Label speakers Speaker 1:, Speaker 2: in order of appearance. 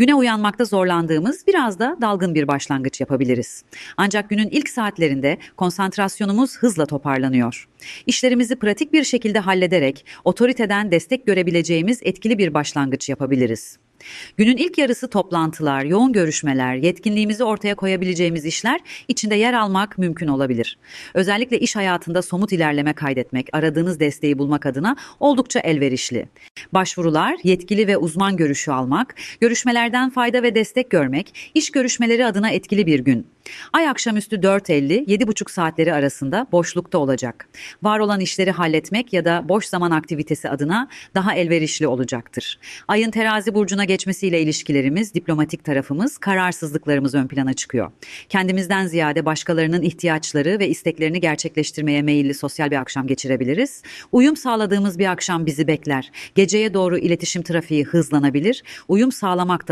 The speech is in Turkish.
Speaker 1: Güne uyanmakta zorlandığımız biraz da dalgın bir başlangıç yapabiliriz. Ancak günün ilk saatlerinde konsantrasyonumuz hızla toparlanıyor. İşlerimizi pratik bir şekilde hallederek otoriteden destek görebileceğimiz etkili bir başlangıç yapabiliriz. Günün ilk yarısı toplantılar, yoğun görüşmeler, yetkinliğimizi ortaya koyabileceğimiz işler içinde yer almak mümkün olabilir. Özellikle iş hayatında somut ilerleme kaydetmek, aradığınız desteği bulmak adına oldukça elverişli. Başvurular, yetkili ve uzman görüşü almak, görüşmelerden fayda ve destek görmek, iş görüşmeleri adına etkili bir gün. Ay akşamüstü 4.50-7.30 saatleri arasında boşlukta olacak. Var olan işleri halletmek ya da boş zaman aktivitesi adına daha elverişli olacaktır. Ayın terazi burcuna geçmesiyle ilişkilerimiz, diplomatik tarafımız, kararsızlıklarımız ön plana çıkıyor. Kendimizden ziyade başkalarının ihtiyaçları ve isteklerini gerçekleştirmeye meyilli sosyal bir akşam geçirebiliriz. Uyum sağladığımız bir akşam bizi bekler. Geceye doğru iletişim trafiği hızlanabilir. Uyum sağlamak da